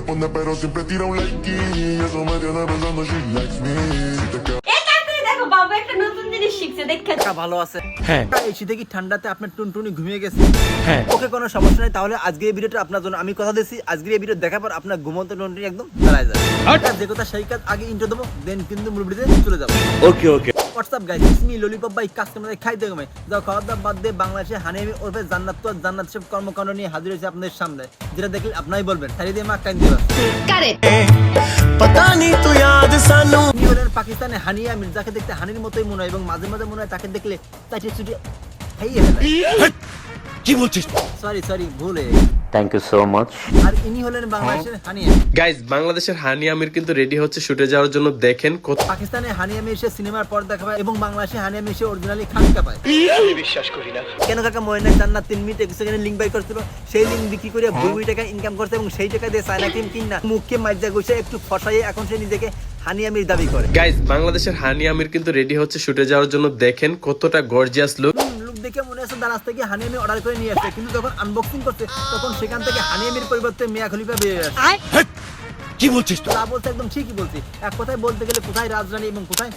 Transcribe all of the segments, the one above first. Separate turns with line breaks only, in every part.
responde, pero siempre tira un like y eso me tiene pensando she likes me. Si te quedas
বাবু একটা নতুন জিনিস শিখছে দেখে
ভালো আছে।
হ্যাঁ।
এই শীতে কি ঠান্ডাতে আপনার টুনটুনি ঘুমিয়ে গেছে?
হ্যাঁ।
ওকে কোনো সমস্যা নেই তাহলে আজকে এই ভিডিওটা আপনার জন্য আমি কথা দিচ্ছি আজকের এই ভিডিও দেখার পর আপনার ঘুমন্ত টুনটুনি একদম দাঁড়ায় যাবে। যে কথা সেই কাজ আগে ইন্ট্রো দেবো দেন কিন্তু মূল ভিডিওতে চলে যাব।
ওকে ওকে
হোয়াটসঅ্যাপ গাইজ তুমি ললিপপ বাই কাস্টমারদের খাইতে গমে যা খাওয়া দাওয়া বাদ দিয়ে বাংলাদেশে হানিমি ওরফে জান্নাত তো জান্নাত শেফ কর্মকাণ্ড নিয়ে হাজির হয়েছে আপনাদের সামনে। যেটা দেখলে আপনারাই বলবেন। তাই দিয়ে মা কাইন দিবাস পাকিস্তানে হানিয়া মির্জাকে দেখতে হানির মতোই মনে হয় এবং মাঝে মাঝে মনে হয় তাকে দেখলে তাকে ছুটি খাইয়ে
কি বলছিস?
সরি সরি ভুল
থ্যাংক ইউ সো মাচ
আর ইনি হলেন বাংলাদেশের হানিয়া
গাইজ বাংলাদেশের হানি আমির কিন্তু রেডি হচ্ছে শুটে যাওয়ার জন্য। দেখেন কত
পাকিস্তানে হানিয়া এসে সিনেমার এবং বাংলাদেশে হানিয়া এসে অরিজিনালি পায় বিশ্বাস করি না। কেন কাকা ময়না জান্নাত তিন মিনিট এক সেকেন্ডে লিঙ্ক বাই করছিল। সেই লিঙ্ক বিক্রি করে দুই কোটি টাকা ইনকাম করছে এবং সেই টাকা দিয়ে সাইনা ক্রিম কিনা মুখকে মাইজা গুছে একটু ফসাইয়ে এখন সে নিজেকে হানি আমির দাবি করে।
গাইজ বাংলাদেশের হানি আমির কিন্তু রেডি হচ্ছে শুটে যাওয়ার জন্য। দেখেন কতটা গর্জিয়াস লুক
লুক দেখে মনে হচ্ছে দারাজ থেকে হানি আমি অর্ডার করে নিয়ে আসছে কিন্তু যখন আনবক্সিং করছে তখন সেখান থেকে হানি আমির পরিবর্তে মিয়া খলিফা বেরিয়ে যাচ্ছে
কি বলছিস তুই?
তা বলছে একদম ঠিকই বলছি। এক কথায় বলতে গেলে কোথায় রাজরানী এবং কোথায়।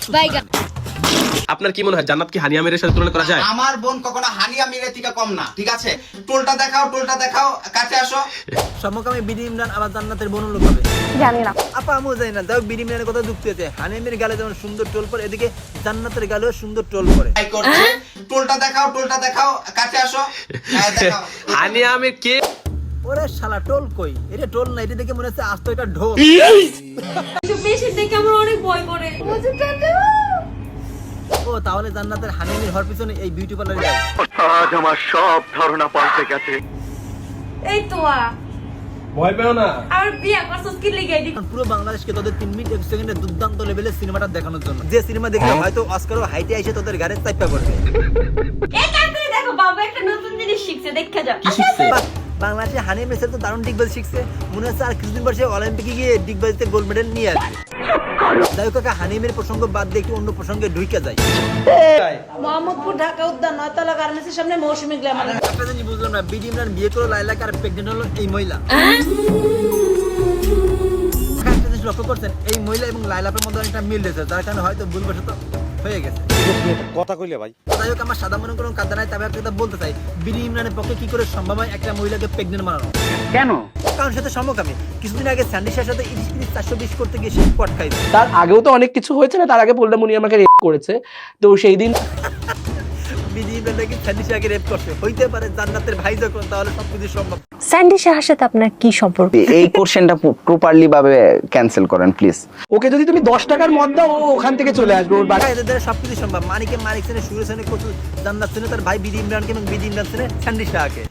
আপনার কি মনে হয় জান্নাত কি হানি আমিরের সাথে তুলনা করা যায়?
আমার বোন কখনো হানিয়া মিরে থেকে কম না ঠিক আছে? টোলটা দেখাও টোলটা দেখাও কাছে আসো।
সমকামী বিডি ইমরান আবার জান্নাতের বোন লোক হবে।
জানি না।
আপা আমিও জানি না। যাও বিডি ইমরানের কথা যুক্তি আছে হানিমের গালে যেমন সুন্দর টোল পরে এদিকে জান্নাতের গালেও সুন্দর টোল পরে
তাই করছে। টোলটা দেখাও টোলটা দেখাও কাছে আসো। হ্যাঁ, দেখাও।
হানি আমির কে?
ওরে শালা টোল কই? এটা টোল না এটা দেখে মনে হচ্ছে আস্ত এটা ঢোল।
কিছু বেশি দেখে আমার অনেক ভয় করে
ও তাহলে জান্নাতের হানিমের হওয়ার পিছনে এই বিউটি পার্লারে যায়
এই তো আ।
ভয় পেও না।
আর বিয়া করছস কি লিগে?
পুরো বাংলাদেশকে তোদের তিন মিনিট এক সেকেন্ডে দুর্দান্ত লেভেলের সিনেমাটা দেখানোর জন্য। যে সিনেমা দেখলে হয়তো অস্কারও হাইটে এসে তোদের গাড়ির চাইপা করবে
এ কাজ করে দেখো বাবু একটা নতুন জিনিস শিখছে দেখে যাও।
কি শিখছে?
বাংলাদেশে হানিম এসে তো দারুণ ডিগবাজ শিখছে। মনে হচ্ছে আর কিছুদিন পর সে অলিম্পিকে গিয়ে ডিগবাজিতে গোল্ড মেডেল নিয়ে আসবে। যাই হোক হানিমের প্রসঙ্গ বাদ দিয়ে একটু অন্য প্রসঙ্গে ঢুকে যায়
মোহাম্মদপুর ঢাকা উদ্যান নয়তলা গার্মেন্টসের সামনে মৌসুমী গ্ল্যামার
একটা জিনিস বুঝলাম না বিডি ইমরান বিয়ে করে লাইলাকে আর প্রেগনেন্ট হলো এই মহিলা। জিনিস লক্ষ্য করছেন এই মহিলা এবং লাইলাপের মধ্যে অনেকটা মিল রয়েছে যার কারণে হয়তো ভুলবশত হয়ে গেছে।
কথা কইলে ভাই।
যাই হোক আমার সাদা মনে কোনো কাদা নাই তবে একটা কথা বলতে চাই। ইমরানের পক্ষে কি করে সম্ভব হয় একটা মহিলাকে প্রেগনেন্ট বানানো? কেন? কারণ সাথে সমকামী কিছুদিন আগে স্যান্ডিসের সাথে ইলিশ ইলিশ চারশো বিশ করতে গিয়ে সে পট খাইছে
তার আগেও তো অনেক কিছু হয়েছে না তার আগে পোল্ডামুনি মুনি আমাকে রেপ করেছে। তো সেই দিন
বিডি ইমরান নাকি স্যান্ডিসে রেপ করছে? হইতে পারে জান্নাতের ভাই যখন তাহলে সবকিছু সম্ভব।
স্যান্ডি শাহার সাথে আপনার কি সম্পর্ক?
এই কোশ্চেনটা প্রপারলি ভাবে ক্যান্সেল করেন প্লিজ
ওকে যদি তুমি দশ টাকার মদ দাও ও ওখান থেকে চলে আসবে ওর বাড়ি।
এদের দ্বারা সবকিছু সম্ভব। মানিকে মানিক সেনে সুরেশ সেনে কচু জান্নাত সেনে তার ভাই বিডি ইমরানকে এবং বিডি ইমরান সেনে স্যান্ডি শাহকে।